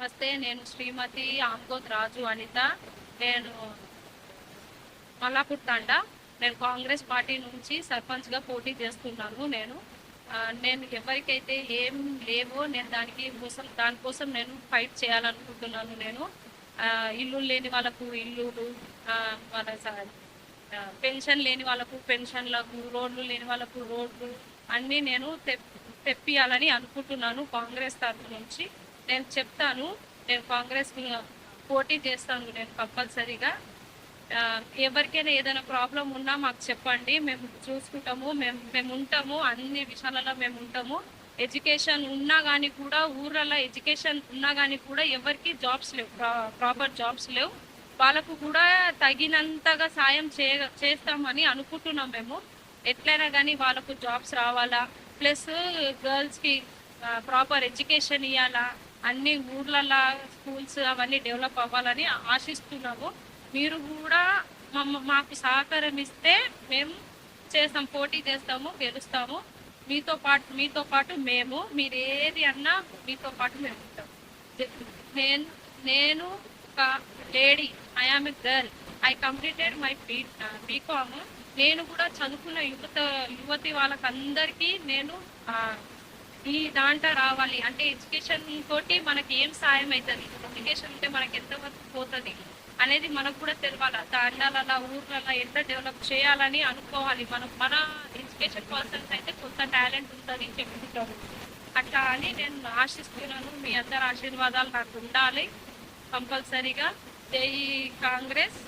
నమస్తే నేను శ్రీమతి ఆమ్గోత్ రాజు అనిత నేను మల్లాపూర్ తండ. నేను కాంగ్రెస్ పార్టీ నుంచి సర్పంచ్గా పోటీ చేస్తున్నాను నేను. నేను ఎవరికైతే ఏం లేవో నేను దానికి కోసం దానికోసం నేను ఫైట్ చేయాలనుకుంటున్నాను నేను. ఇల్లు లేని వాళ్ళకు ఇల్లు మన పెన్షన్ లేని వాళ్ళకు పెన్షన్లకు రోడ్లు లేని వాళ్ళకు రోడ్లు అన్నీ నేను తెప్పియాలని అనుకుంటున్నాను కాంగ్రెస్ తరఫు నుంచి. నేను చెప్తాను నేను కాంగ్రెస్ పోటీ చేస్తాను నేను కంపల్సరీగా. ఎవరికైనా ఏదైనా ప్రాబ్లం ఉన్నా మాకు చెప్పండి మేము చూసుకుంటాము మేము మేము ఉంటాము అన్ని విషయాలలో మేము ఉంటాము. ఎడ్యుకేషన్ ఉన్నా కానీ కూడా ఊర్లలో ఎడ్యుకేషన్ ఉన్నా కానీ కూడా ఎవరికి జాబ్స్ లేవు ప్రాపర్ జాబ్స్ లేవు. వాళ్ళకు కూడా తగినంతగా సాయం చే చేస్తామని అనుకుంటున్నాం మేము. ఎట్లయినా కానీ వాళ్ళకు జాబ్స్ రావాలా ప్లస్ గర్ల్స్కి ప్రాపర్ ఎడ్యుకేషన్ ఇవ్వాలా అన్ని ఊర్లలో స్కూల్స్ అవన్నీ డెవలప్ అవ్వాలని ఆశిస్తున్నాము. మీరు కూడా మమ్మ మాకు సహకారం ఇస్తే మేము చేస్తాం పోటీ చేస్తాము గెలుస్తాము. మీతో పాటు మీతో పాటు మేము మీరు ఏది అన్నా మీతో పాటు మేము ఉంటాం. నేను నేను ఒక lady I am a girl I completed my B BCom నేను కూడా చదువుకున్న యువత యువతి వాళ్ళకందరికీ నేను uh, ఈ దాంట్లో రావాలి. అంటే ఎడ్యుకేషన్ తోటి మనకి ఏం సాయం అవుతుంది ఎడ్యుకేషన్ ఉంటే మనకి ఎంతవరకు పోతుంది? అనేది మనకు కూడా తెలవాలి. తాండాలలో ఊర్లలో ఎంత డెవలప్ చేయాలని అనుకోవాలి. మనం మన ఎడ్యుకేషన్ పర్సన్స్ అయితే కొంత టాలెంట్ ఉంటుంది చెప్పుకుంటారు అట్లా అని నేను ఆశిస్తున్నాను. మీ అందరి ఆశీర్వాదాలు నాకు ఉండాలి. కంపల్సరీగా జై కాంగ్రెస్.